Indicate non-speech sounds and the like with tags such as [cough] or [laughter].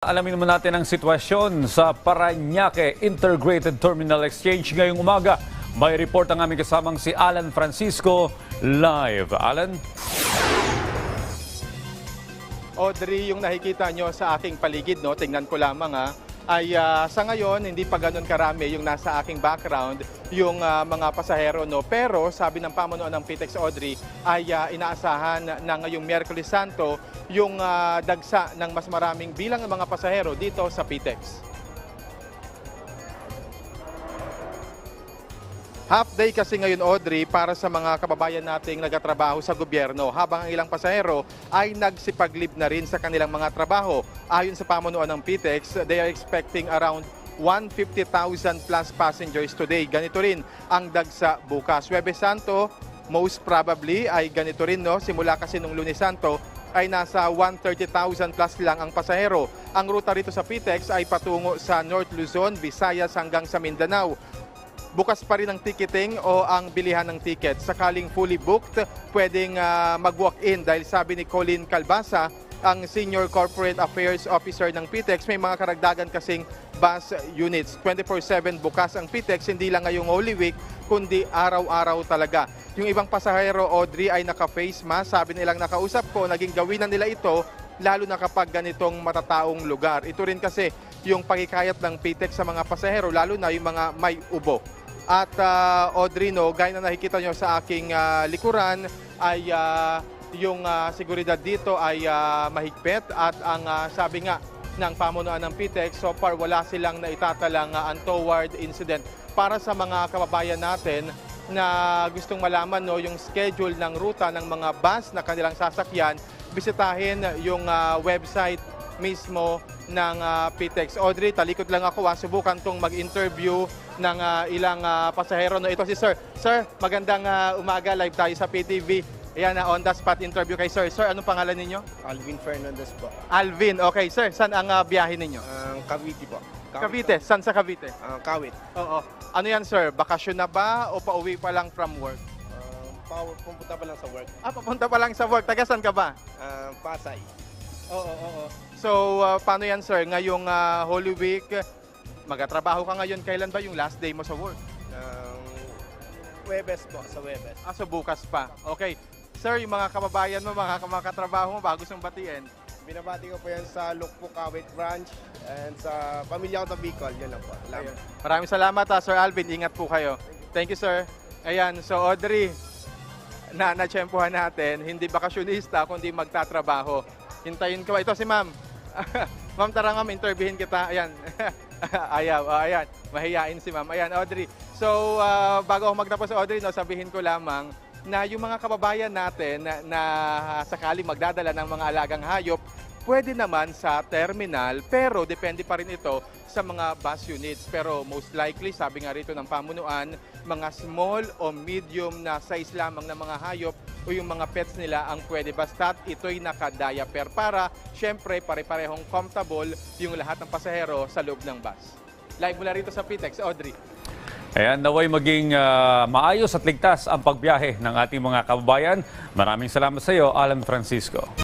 Alamin naman natin ang sitwasyon sa Paranaque Integrated Terminal Exchange ngayong umaga. May report ang aming kasamang si Alan Francisco live. Alan? Audrey, yung nakikita nyo sa aking paligid, no, tingnan ko lamang ha, ay ah, sa ngayon hindi pa ganun karami yung nasa aking background yung ah, mga pasahero no pero sabi ng pamunuan ng PTEX Audrey ay ah, inaasahan na ngayong Miyerkules Santo yung ah, dagsa ng mas maraming bilang ng mga pasahero dito sa PTEX. Half day kasi ngayon Audrey para sa mga kababayan nating nagatrabaho sa gobyerno habang ang ilang pasahero ay nagsipag-leave na rin sa kanilang mga trabaho. Ayon sa pamunuan ng PTEX, they are expecting around 150,000 plus passengers today. Ganito rin ang dagsa bukas. Webes Santo, most probably ay ganito rin no simula kasi nung Lunes Santo ay nasa 130,000 plus lang ang pasahero. Ang ruta rito sa PTEX ay patungo sa North Luzon, Visayas hanggang sa Mindanao bukas pa rin ang ticketing o ang bilihan ng ticket. Sakaling fully booked, pwedeng ah, mag-walk-in dahil sabi ni Colin Calbasa, ang Senior Corporate Affairs Officer ng PTEX, may mga karagdagan kasing bus units. 24-7 bukas ang PTEX, hindi lang ngayong Holy Week, kundi araw-araw talaga. Yung ibang pasahero, Audrey, ay naka-face mask. Sabi nilang nakausap ko, naging gawin na nila ito lalo na kapag ganitong matataong lugar. Ito rin kasi yung pagkikayat ng PTEX sa mga pasahero, lalo na yung mga may ubo. At ah, Audrey, no, gaya na nakikita nyo sa aking ah, likuran, ay ah, yung ah, seguridad dito ay ah, mahigpit at ang ah, sabi nga ng pamunuan ng PTEX, so far wala silang naitatalang ah, untoward incident. Para sa mga kababayan natin na gustong malaman no, yung schedule ng ruta ng mga bus na kanilang sasakyan, bisitahin yung ah, website mismo ng ah, PTEX. Audrey, talikod lang ako. Ah. Subukan tong mag-interview ng ah, ilang ah, pasahero. No, ito si Sir. Sir, magandang ah, umaga. Live tayo sa PTV. Ayan, na on the spot interview kay Sir. Sir, anong pangalan ninyo? Alvin Fernandez po. Alvin. Okay, Sir. Saan ang ah, biyahe ninyo? Ang Cavite po. Cavite. Saan sa Cavite? Ang Kawit. Oo. Ano yan, Sir? Bakasyon na ba o pauwi pa lang from work? Ang power, pumunta pa lang sa work. Ah, papunta pa lang sa work. Taga saan ka ba? Ang Pasay. Oo, oo, oo. So, ah, paano yan, sir? Ngayong ah, Holy Week, magatrabaho ka ngayon. Kailan ba yung last day mo sa work? Ang Webes po, sa Webes. Ah, so bukas pa. Okay. Sir, yung mga kababayan mo, mga mga katrabaho mo, bago siyang batiin. Binabati ko po yan sa Lukpo Kawit Branch and sa pamilya ko sa Bicol. Yan lang po. Salamat. Maraming salamat, ah, Sir Alvin. Ingat po kayo. Thank you, sir. Ayan, so Audrey, na natsyempohan natin, hindi bakasyonista, kundi magtatrabaho. Hintayin ko. Ito si ma'am. [laughs] ma'am, tara ma'am, interviewin kita. Ayan. [laughs] [laughs] Ayaw. Oh, ayan. Mahiyain si ma'am. Ayan, Audrey. So, ah, bago ako magtapos, Audrey, no, sabihin ko lamang na yung mga kababayan natin na, na sakali magdadala ng mga alagang hayop, pwede naman sa terminal, pero depende pa rin ito sa mga bus units. Pero most likely, sabi nga rito ng pamunuan, mga small o medium na size lamang ng mga hayop o yung mga pets nila ang pwede. Basta't ito'y nakadiaper para, syempre, pare-parehong comfortable yung lahat ng pasahero sa loob ng bus. Live mula rito sa PTEX, Audrey. Ayan, naway maging ah, maayos at ligtas ang pagbiyahe ng ating mga kababayan. Maraming salamat sa iyo, Alan Francisco.